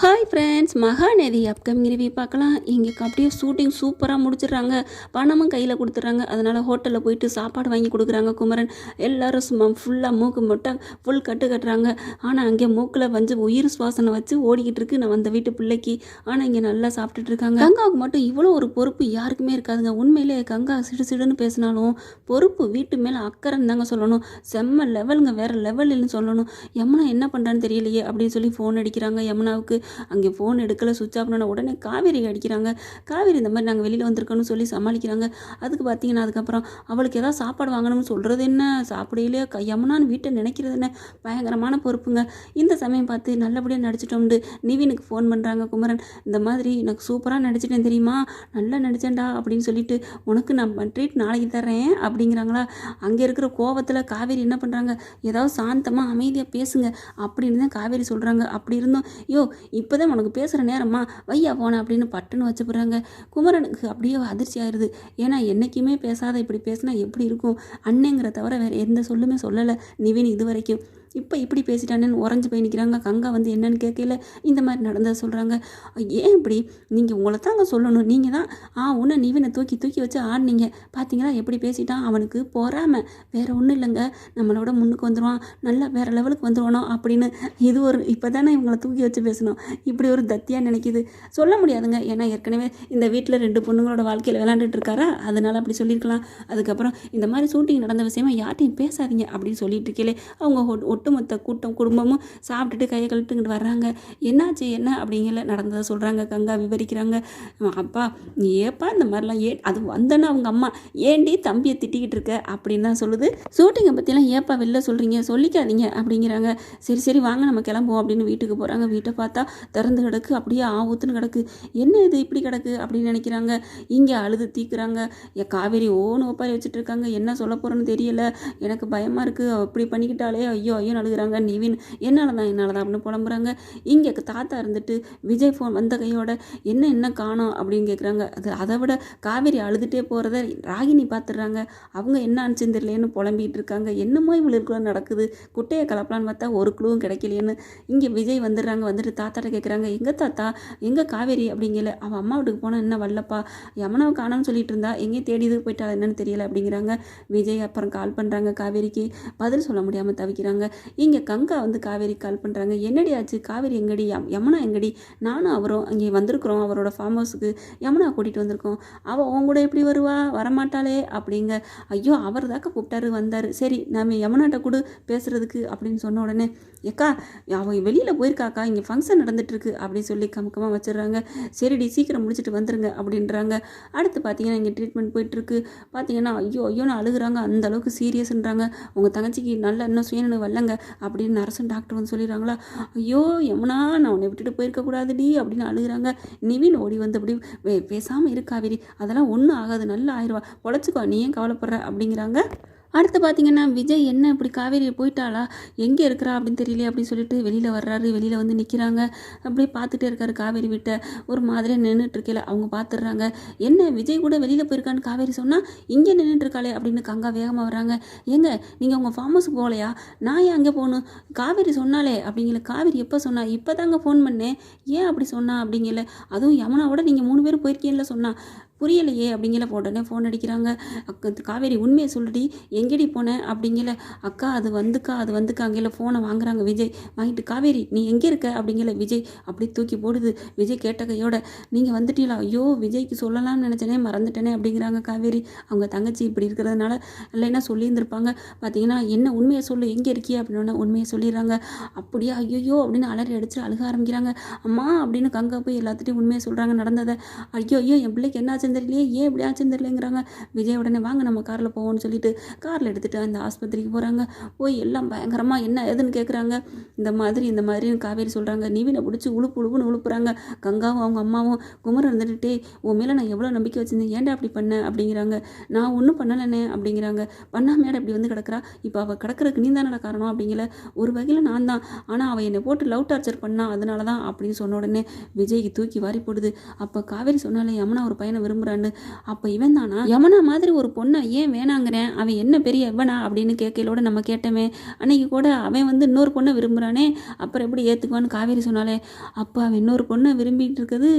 Hi friends Mahanadi upcoming review பார்க்கலாம். இங்கே அப்படியே ஷூட்டிங் சூப்பராக முடிச்சிடுறாங்க. பணமும் கையில் கொடுத்துட்றாங்க. அதனால் ஹோட்டலில் போயிட்டு சாப்பாடு வாங்கி கொடுக்குறாங்க குமரன். எல்லோரும் சும்மா ஃபுல்லாக மூக்கு மட்டும் ஃபுல் கட்டு கட்டுறாங்க. ஆனால் அங்கே மூக்கில் வந்து உயிர் சுவாசனை வச்சு ஓடிக்கிட்டு இருக்கு. நான் அந்த வீட்டு பிள்ளைக்கு. ஆனால் இங்கே நல்லா சாப்பிட்டுட்டு இருக்காங்க. கங்காவுக்கு மட்டும் இவ்வளோ ஒரு பொறுப்பு யாருக்குமே இருக்காதுங்க. உண்மையிலே கங்கா சிடு சிடுன்னு பேசினாலும் பொறுப்பு வீட்டு மேலே அக்கறைன்னு தாங்க சொல்லணும். செம்ம லெவலுங்க வேறு லெவலுன்னு சொல்லணும். யமுனா என்ன பண்ணுறான்னு தெரியலையே அப்படின்னு சொல்லி ஃபோன் அடிக்கிறாங்க யமுனாவுக்கு. அங்கே ஃபோன் எடுக்கலை சுவிச் ஆஃப் பண்ண உடனே காவேரி அடிக்கிறாங்க. காவேரி இந்த மாதிரி நாங்கள் வெளியில் வந்திருக்கோன்னு சொல்லி சமாளிக்கிறாங்க. அதுக்கு பார்த்தீங்கன்னா அதுக்கப்புறம் அவளுக்கு ஏதாவது சாப்பாடு வாங்கணும்னு சொல்கிறது என்ன? சாப்பிடையிலே க- யமுனான்னு வீட்டை நினைக்கிறது என்ன? பயங்கரமான பொறுப்புங்க. இந்த சமயம் பார்த்து நல்லபடியாக நடிச்சிட்டோம்னு நிவினுக்கு ஃபோன் பண்ணுறாங்க குமரன். இந்த மாதிரி எனக்கு சூப்பராக நடிச்சிட்டேன் தெரியுமா? நல்லா நடிச்சேன்டா அப்படின்னு சொல்லிட்டு உனக்கு நான் ட்ரீட் நாளைக்கு தர்றேன் அப்படிங்கிறாங்களா? அங்கே இருக்கிற கோவத்தில் காவேரி என்ன பண்ணுறாங்க ஏதாவது சாந்தமாக அமைதியாக பேசுங்க அப்படின்னு தான் காவேரி சொல்கிறாங்க அப்படி இருந்தும் யோ இப்போ தான் உனக்கு பேசுகிற நேரமா வையா போன அப்படின்னு பட்டுன்னு வச்சு போடுறாங்க குமரனுக்கு அப்படியே அதிர்ச்சி ஆயிடுது ஏன்னா என்றைக்குமே பேசாத இப்படி பேசினா எப்படி இருக்கும்? அண்ணேங்கிற தவிர வேறு எந்த சொல்லுமே சொல்லலை நிவின் இது வரைக்கும் இப்போ இப்படி பேசிட்டானேன்னு உறைஞ்சு போய் நிற்கிறாங்க கங்கா வந்து என்னன்னு கேட்கல இந்த மாதிரி நடந்ததை சொல்கிறாங்க ஏன் இப்படி? நீங்கள் உங்களை தாங்க சொல்லணும். நீங்கள் தான் ஆ உன்னை நீவினை தூக்கி தூக்கி வச்சு ஆடினீங்க. பார்த்தீங்களா எப்படி பேசிட்டான்? அவனுக்கு போகாமல் வேறு ஒன்றும் இல்லைங்க. நம்மளோட முன்னுக்கு வந்துடுவான் நல்லா வேறு லெவலுக்கு வந்துடுவானோ அப்படின்னு இது ஒரு இப்போ தானே இவங்களை தூக்கி வச்சு பேசணும். இப்படி ஒரு தத்தியாக நினைக்கிது. சொல்ல முடியாதுங்க. ஏன்னா ஏற்கனவே இந்த வீட்டில் ரெண்டு பொண்ணுங்களோட வாழ்க்கையில் விளாண்டுட்டு இருக்காரா? அதனால அப்படி சொல்லியிருக்கலாம். அதுக்கப்புறம் இந்த மாதிரி ஷூட்டிங் நடந்த விஷயமா யார்ட்டையும் பேசாதீங்க அப்படின்னு சொல்லிட்டு இருக்கீங்களே அவங்க ஒட்- ஒட்டுமொத்த கூட்டம் குடும்பமும் சாப்பிட்டுட்டு கையை கழுட்டுங்கிட்டு வர்றாங்க. என்னாச்சு என்ன? அப்படிங்கல நடந்ததை சொல்கிறாங்க கங்கா விவரிக்கிறாங்க. அப்பா ஏப்பா இந்த மாதிரிலாம் ஏ அது வந்தோன்னு அவங்க அம்மா ஏண்டி தம்பியை திட்டிக்கிட்டு இருக்க? அப்படின்னு தான் சொல்லுது. ஷூட்டிங்கை பற்றிலாம் ஏப்பா வெளில சொல்கிறீங்க சொல்லிக்காதீங்க அப்படிங்கிறாங்க. சரி சரி வாங்க நம்ம கிளம்புவோம் அப்படின்னு வீட்டுக்கு போகிறாங்க வீட்டை பார்த்தா திறந்து கிடக்கு அப்படியே ஆவுத்துன்னு கிடக்கு. என்ன இது இப்படி கிடக்கு? அப்படின்னு நினைக்கிறாங்க. இங்கே அழுது தீக்குறாங்க. என் காவேரி ஓன்னு ஒப்பாரி வச்சுட்டு இருக்காங்க. என்ன சொல்ல போகிறோன்னு தெரியல. எனக்கு பயமாக இருக்குது அப்படி பண்ணிக்கிட்டாலே ஐயோ ஐயோ அழுகுறாங்க நிவின் என்னால தான் என்னால தான் அப்படின்னு புலம்புறாங்க. இங்கே தாத்தா இருந்துட்டு விஜய் ஃபோன் வந்த கையோட என்ன என்ன காணோம் அப்படின்னு கேட்குறாங்க அது அதை விட காவேரி அழுதுகிட்டே போகிறத ராகினி பார்த்துடுறாங்க அவங்க என்ன அனுப்பிச்சுன்னு தெரியலேன்னு புலம்பிகிட்டு இருக்காங்க. என்னமோ இவளுக்குள்ள நடக்குது. குட்டையை கலப்பலான்னு பார்த்தா ஒரு குழுவும் கிடைக்கலையேன்னு இங்கே விஜய் வந்துடுறாங்க. வந்துட்டு தாத்தாட்ட கேட்குறாங்க எங்கள் தாத்தா? எங்கே காவேரி? அப்படிங்கல அவன் அம்மா வீட்டுக்கு போனால் என்ன வரலப்பா யமனாவை காணான்னு சொல்லிட்டு இருந்தா எங்கேயும் தேடிது போயிட்டா என்னன்னு தெரியல அப்படிங்கிறாங்க. விஜய் அப்புறம் கால் பண்ணுறாங்க காவேரிக்கு. பதில் சொல்ல முடியாமல் தவிக்கிறாங்க. இங்கே கங்கா வந்து காவேரி கால் பண்ணுறாங்க என்னடி ஆச்சு? காவேரி எங்கடி? யம் யமுனா எங்கடி? நானும் அவரும் அங்கே வந்திருக்கிறோம். அவரோட ஃபார்ம் ஹவுஸுக்கு யமுனா கூட்டிகிட்டு வந்திருக்கோம். அவள் உன் கூட எப்படி வருவா? வரமாட்டாளே அப்படிங்க. ஐயோ அவர் தாக்க கூப்பிட்டாரு வந்தார். சரி நாம யமுனாட்ட கூட பேசுகிறதுக்கு அப்படின்னு சொன்ன உடனே ஏக்கா அவள் வெளியில் போயிருக்காக்கா இங்கே ஃபங்க்ஷன் நடந்துட்டுருக்கு அப்படின்னு சொல்லி கமக்கமாக வச்சிடுறாங்க. சரிடி சீக்கிரம் முடிச்சுட்டு வந்துருங்க அப்படின்றாங்க. அடுத்து பார்த்தீங்கன்னா இங்கே ட்ரீட்மெண்ட் போயிட்டுருக்கு. பார்த்தீங்கன்னா ஐயோ ஐயோன்னு அழுகுறாங்க. அந்த அளவுக்கு சீரியஸ்ன்றாங்க உங்கள் தங்கச்சிக்கு நல்ல இன்னும் சுயநினை வரலங்க அப்படின்னு நர்ஸும் டாக்டர் வந்து சொல்லிடுறாங்களா ஐயோ யமுனா நான் உன்னை விட்டுட்டு போயிருக்க கூடாதுடி அப்படின்னு அழுகுறாங்க. நிவின் ஓடி வந்து அப்படி பேசாமல் பேசாம அதெல்லாம் ஒன்றும் ஆகாது நல்லா ஆயிடுவா பொழைச்சிக்கோ நீ ஏன் கவலைப்படுற அப்படிங்கிறாங்க. அடுத்து பார்த்தீங்கன்னா விஜய் என்ன இப்படி காவேரி போயிட்டாளா? எங்கே இருக்கிறா அப்படின்னு தெரியல அப்படின்னு சொல்லிட்டு வெளியில் வர்றாரு. வெளியில் வந்து நிற்கிறாங்க அப்படியே பார்த்துட்டே இருக்காரு காவேரி வீட்டை. ஒரு மாதிரியே நின்றுட்டு இருக்கல அவங்க பார்த்துடுறாங்க. என்ன விஜய் கூட வெளியில் போயிருக்கான்னு காவேரி சொன்னால் இங்கே நின்றுட்டுருக்காளே அப்படின்னு கங்கா வேகமாக வராங்க ஏங்க நீங்கள் உங்கள் ஃபார்ம் ஹவுஸுக்கு போகலையா? நான் ஏன் அங்கே போகணும்? காவேரி சொன்னாலே அப்படிங்கல. காவேரி எப்போ சொன்னா? இப்போ தாங்க ஃபோன் பண்ணேன். ஏன் அப்படி சொன்னா அப்படிங்கல. அதுவும் யமுனாவோட நீங்கள் மூணு பேரும் போயிருக்கீங்கல்ல சொன்னா. புரியலையே அப்படிங்கல. உடனே ஃபோன் அடிக்கிறாங்க. அக்கா காவேரி உண்மையை சொல்லுடி. எங்கேடி போனேன் அப்படிங்கல அக்கா அது வந்துக்கா அது வந்துக்கா அங்கேல ஃபோனை வாங்குறாங்க விஜய். வாங்கிட்டு காவேரி நீ எங்கே இருக்க? அப்படிங்கல விஜய். அப்படி தூக்கி போடுது. விஜய் கேட்ட கையோட நீங்கள் வந்துட்டீங்களா? ஐயோ விஜய்க்கு சொல்லலாம்னு நினச்சேனே மறந்துட்டேனே அப்படிங்கிறாங்க காவேரி. அவங்க தங்கச்சி இப்படி இருக்கிறதுனால இல்லைன்னா சொல்லியிருந்திருப்பாங்க? பார்த்தீங்கன்னா என்ன உண்மையை சொல்லு எங்கே இருக்கியா? அப்படின்னு உண்மையை சொல்லிடுறாங்க. அப்படியே? ஐயோ அப்படின்னு அலறி அடிச்சு அழுக ஆரம்பிக்கிறாங்க. அம்மா அப்படின்னு கங்கா போய் எல்லாத்துட்டையும் உண்மையை சொல்கிறாங்க நடந்ததை. ஐயோ ஐயோ என் பிள்ளைக்கு என்ன ஆச்சுன்னு தெரியலையே ஏன் இப்படி ஆச்சுன்னு தெரியலங்கிறாங்க விஜய் உடனே வாங்க நம்ம காரில் போவோம்னு சொல்லிட்டு காரில் எடுத்துகிட்டு அந்த ஆஸ்பத்திரிக்கு போகிறாங்க போய் எல்லாம் பயங்கரமாக என்ன ஏதுன்னு கேட்குறாங்க இந்த மாதிரி இந்த மாதிரின்னு காவேரி சொல்கிறாங்க நிவினை பிடிச்சி உழுப்பு உழுப்புன்னு உழுப்புறாங்க. கங்காவும் அவங்க அம்மாவும் குமரன் இருந்துட்டு உன் மேலே நான் எவ்வளோ நம்பிக்கை வச்சிருந்தேன். ஏன்டா அப்படி பண்ண? அப்படிங்கிறாங்க. நான் ஒன்றும் பண்ணலைண்ணே. அப்படிங்கிறாங்க. பண்ணாமையாட இப்படி வந்து கிடக்குறா? இப்போ அவள் கிடக்கிறதுக்கு நீ தானடா காரணம்? அப்படிங்கிற ஒரு வகையில் நான் தான். ஆனால் அவள் என்னை போட்டு லவ் டார்ச்சர் பண்ணா அதனால தான் அப்படின்னு சொன்ன உடனே விஜய்க்கு தூக்கி வாரி போடுது. அப்போ காவேரி சொன்னாலே யமுனா ஒரு பையனை விரும்புகிறான்னு அப்போ இவன் தானா? யமுனா மாதிரி ஒரு பொண்ணை ஏன் வேணாங்கிறேன். அவன் என்ன என்ன பெரிய எவனா அப்படின்னு கேட்கையிலோட நம்ம கேட்டோமே. அன்னைக்கு கூட அவன் வந்து இன்னொரு பொண்ணை விரும்புகிறானே அப்புறம் எப்படி ஏற்றுக்குவான்னு காவேரி சொன்னாலே அப்போ அவன் இன்னொரு பொண்ணை விரும்பிட்டு இருக்குது.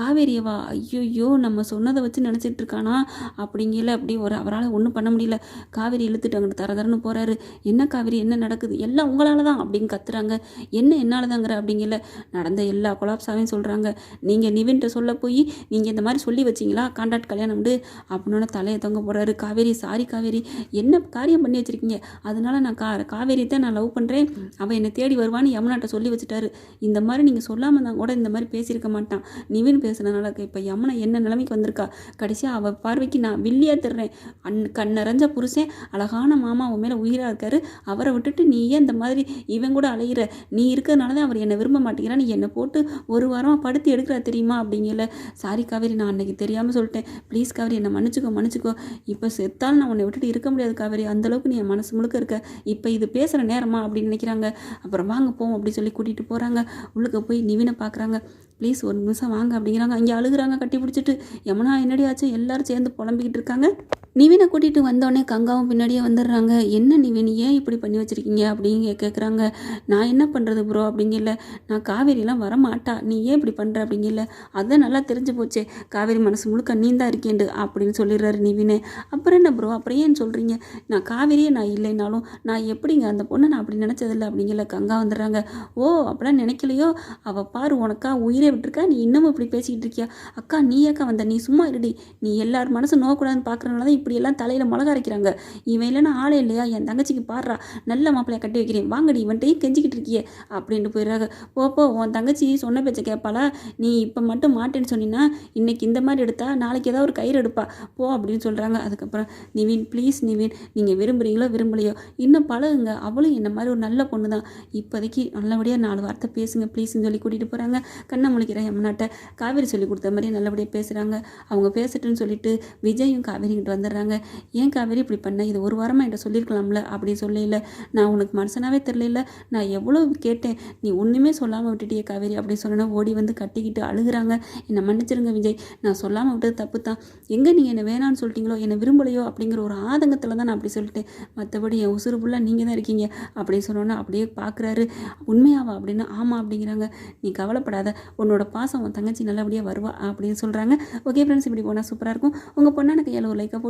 காவேரியவா ஐயோ நம்ம சொன்னதை வச்சு நினச்சிட்டு இருக்கானா? அப்படிங்கல அப்படி ஒரு அவரால் ஒன்றும் பண்ண முடியல. காவேரி இழுத்துட்டு அங்கிட்டு தர தரன்னு போகிறாரு என்ன காவேரி என்ன நடக்குது? எல்லாம் உங்களால் தான் அப்படின்னு கத்துறாங்க. என்ன என்னால் தாங்கிற அப்படிங்கல நடந்த எல்லா கொலாப்ஸாவையும் சொல்கிறாங்க நீங்கள் நிவின்ட்ட சொல்ல போய் நீங்கள் இந்த மாதிரி சொல்லி வச்சிங்களா? கான்ட்ராக்ட் கல்யாணம் விடு. அப்படின்னு தலையை தொங்க போகிறாரு காவேரி சாரி காவேரி. என்ன காரியம் பண்ணி வச்சுருக்கீங்க? அதனால நான் கா காவேரி தான் நான் லவ் பண்ணுறேன் அவன் என்னை தேடி வருவான்னு யமுனாட்ட சொல்லி வச்சுட்டாரு. இந்த மாதிரி நீங்கள் சொல்லாமல் தான் கூட இந்த மாதிரி பேசியிருக்க மாட்டான். நிவின் பேசுனதுனால இப்போ யமுனா என்ன நிலைமைக்கு வந்திருக்கா? கடைசியாக அவள் பார்வைக்கு நான் வில்லியாக தர்றேன். அன் கண்ணறைஞ்ச புருஷன் அழகான மாமா அவன் மேலே உயிராக இருக்காரு. அவரை விட்டுட்டு நீ ஏன் இந்த மாதிரி இவன் கூட அலையிற? நீ இருக்கிறதுனால தான் அவர் என்னை விரும்ப மாட்டேங்கிறான் நீ என்னை போட்டு ஒரு வாரம் படுத்து எடுக்கிறா தெரியுமா அப்படிங்கல சாரி காவேரி நான் அன்னைக்கு தெரியாமல் சொல்லிட்டேன். ப்ளீஸ் காவேரி என்னை மன்னிச்சுக்கோ மன்னிச்சுக்கோ. இப்போ செத்தாலும் நான் உன்னை விட்டுட்டு இருக்க முடியாது. காவேரி அந்தளவுக்கு நீ என் மனசு முழுக்க இருக்க. இப்போ இது பேசுகிற நேரமா அப்படின்னு நினைக்கிறாங்க. அப்புறம் வாங்க போவோம் அப்படின்னு சொல்லி கூட்டிகிட்டு போகிறாங்க உள்ளுக்க போய் நிவினை பார்க்குறாங்க ப்ளீஸ் ஒரு நிமிஷம் வாங்க அப்படிங்கிறாங்க. அங்கே அழுகுறாங்க கட்டி பிடிச்சிட்டு. யமுனா என்னடி ஆச்சு? எல்லாரும் சேர்ந்து புலம்பிக்கிட்டு இருக்காங்க. நிவினை கூட்டிகிட்டு வந்தோடனே கங்காவும் பின்னாடியே வந்துடுறாங்க. என்ன நிவின் ஏன் இப்படி பண்ணி வச்சுருக்கீங்க? அப்படிங்க கேட்குறாங்க நான் என்ன பண்ணுறது ப்ரோ அப்படிங்கல நான் காவேரிலாம் வரமாட்டா. நீ ஏன் இப்படி பண்ணுற அப்படிங்கல அதான் நல்லா தெரிஞ்சு போச்சே. காவேரி மனசு முழுக்க நீ தான் இருக்கேண்டு அப்படின்னு சொல்லிடுறாரு நிவினே. அப்புறம் என்ன ப்ரோ அப்புறம் ஏன் சொல்கிறீங்க நான் காவேரியே நான் இல்லைனாலும் நான் எப்படிங்க அந்த பொண்ணை நான் அப்படி நினச்சதில்ல? அப்படிங்கல கங்கா வந்துடுறாங்க. ஓ அப்படிலாம் நினைக்கலையோ? அவள் பாரு உனக்கா உயிரை விட்டுருக்கா? நீ இன்னமும் இப்படி பேசிக்கிட்டு இருக்கியா? அக்கா நீ ஏக்கா வந்த? நீ சும்மா இருடி. நீ எல்லார் மனசு நோக்கூடாதுன்னு பார்க்குறனால தான் இப்படியெல்லாம் தலையில் மிளகா அரைக்கிறாங்க. இவன் இல்லைன்னா ஆளே இல்லையா? என் தங்கச்சிக்கு பாடுறா. நல்ல மாப்பிள்ளையை கட்டி வைக்கிறேன். வாங்கடி இவன்ட்டையும் கெஞ்சிக்கிட்டு இருக்கியே அப்படின்ட்டு போயிடுறாங்க. போ போ உன் தங்கச்சி சொன்ன பேச்சை கேட்பாளா? நீ இப்போ மட்டும் மாட்டேன்னு சொன்னீங்கன்னா இன்னைக்கு இந்த மாதிரி எடுத்தா நாளைக்கு ஏதாவது ஒரு கயிறு எடுப்பா. போ அப்படின்னு சொல்கிறாங்க அதுக்கப்புறம் நிவின் ப்ளீஸ் நிவின் நீங்கள் விரும்புகிறீங்களோ விரும்பலையோ? இன்னும் பழகுங்க. அவளும் என்ன மாதிரி ஒரு நல்ல பொண்ணு தான் இப்போதைக்கு நல்லபடியாக நாலு வார்த்தை பேசுங்க ப்ளீஸ்னு சொல்லி கூட்டிகிட்டு போகிறாங்க கண்ணை முழிக்கிற யமுனாட்ட காவேரி சொல்லி கொடுத்த மாதிரி நல்லபடியாக பேசுகிறாங்க அவங்க பேசட்டுன்னு சொல்லிட்டு விஜயும் காவேரிக்கிட்ட வந்துடுறாங்க. ஏன் காவேரி இப்படி பண்ண? இது ஒரு வாரமாக என்கிட்ட சொல்லியிருக்கலாம்ல. அப்படி சொல்லல நான் உனக்கு மனுஷனாவே தெரியல நான் எவ்வளோ கேட்டேன். நீ ஒன்றுமே சொல்லாமல் விட்டுட்டியே காவேரி. அப்படி சொல்லணும் ஓடி வந்து கட்டிக்கிட்டு அழுகுறாங்க. என்னை மன்னிச்சிருங்க விஜய். நான் சொல்லாமல் விட்டது தப்பு தான். எங்கே நீங்கள் என்னை வேணான்னு சொல்லிட்டீங்களோ என்னை விரும்பலையோ அப்படிங்கிற ஒரு ஆதங்கத்தில் தான் நான் அப்படி சொல்லிட்டேன். மற்றபடி என் உசுறு ஃபுல்லாக நீங்கள் தான் இருக்கீங்க. அப்படின்னு சொன்னோன்னா அப்படியே பார்க்குறாரு உண்மையாவா? அப்படின்னு ஆமாம் அப்படிங்கிறாங்க. நீ கவலைப்படாத. உன்னோட பாசம் உன் தங்கச்சி நல்லபடியாக வருவா அப்படின்னு சொல்கிறாங்க ஓகே ஃப்ரெண்ட்ஸ் இப்படி போனால் சூப்பராக இருக்கும். உங்கள் பொண்ணான கையால் ஒரு லைக்கை